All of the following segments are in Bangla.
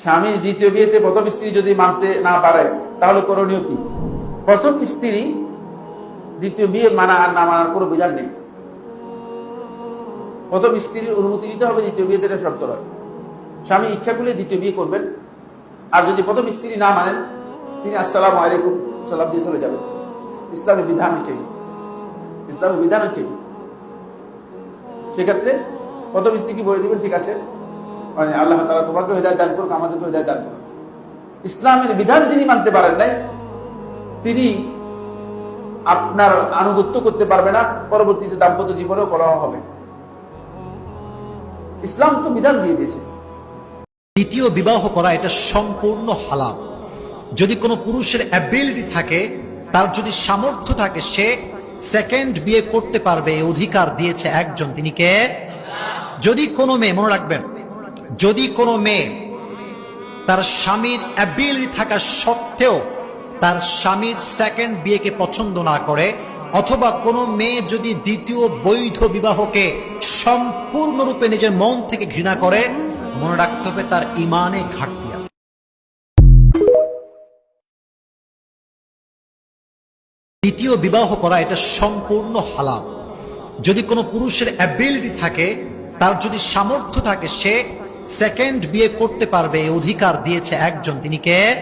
স্বামী দ্বিতীয় বিয়েতে প্রথম স্ত্রী যদি মানতে না পারে, তাহলে করণীয় কি? প্রথম স্ত্রী দ্বিতীয় বিয়ে মানা আর না মানার কোনো বিধান নেই। প্রথম স্ত্রীর অনুমতি নিতে হবে, দ্বিতীয় বিয়েতে এটা শর্ত নয়। স্বামী ইচ্ছা করলে দ্বিতীয় বিয়ে করবেন। আর যদি প্রথম স্ত্রী না মানেন, তিনি আসসালাম আলাইকুম, সালাম দিয়ে চলে যাবেন। ইসলামের বিধান হচ্ছে। ইসলামের বিধান হচ্ছে সেক্ষেত্রে প্রথম স্ত্রী কি বলে দিবেন, ঠিক আছে মানে আল্লাহ তালা তোমাকে হৃদয় দান করুক, আমাদেরকে হৃদয় দান করুক। ইসলামের বিধান যিনি মানতে পারেন নাই, তিনি আপনার আনুগত্য করতে পারবে না, পরবর্তীতে দাম্পত্য জীবনেও কলহ হবে। ইসলাম তো বিধান দিয়ে দিয়েছে। দ্বিতীয় বিবাহ করা এটা সম্পূর্ণ হালাল। যদি কোনো পুরুষের অ্যাবিলিটি থাকে, তার যদি সামর্থ্য থাকে, সে সেকেন্ড বিয়ে করতে পারবে অধিকার দিয়েছে একজন, তিনি কে? যদি কোনো মেয়ে, মনে রাখবেন যদি কোনো মেয়ে তার স্বামীর অ্যাবিলিটি থাকা সত্ত্বেও তার স্বামীর সেকেন্ড বিয়েকে পছন্দ না করে, অথবা কোনো মেয়ে যদি দ্বিতীয় বৈধ বিবাহকে সম্পূর্ণরূপে নিজের মন থেকে ঘৃণা করে, মনে রাখতে হবে তার ইমানে ঘাটতি আছে। দ্বিতীয় বিবাহ করা এটা সম্পূর্ণ হালাল। যদি কোনো পুরুষের অ্যাবিলিটি থাকে, তার যদি সামর্থ্য থাকে, সে সেকেন্ড বিয়ে করতে পারবে অধিকার দিয়েছে একজন। তিনি কে?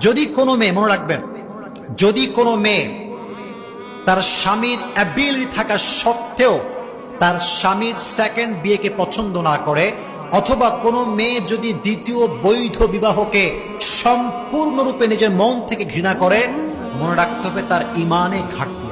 যদি কোনো মেয়ে, মনে রাখবেন, যদি কোনো মেয়ে তার স্বামীর অ্যাবিলিটি থাকা সত্ত্বেও তার স্বামীর সেকেন্ড বিয়েকে পছন্দ না করে, অথবা কোনো মেয়ে যদি দ্বিতীয় বৈধ বিবাহকে সম্পূর্ণরূপে নিজের মন থেকে ঘৃণা করে, মনে রাখতে হবে তার ইমানে ঘাটতি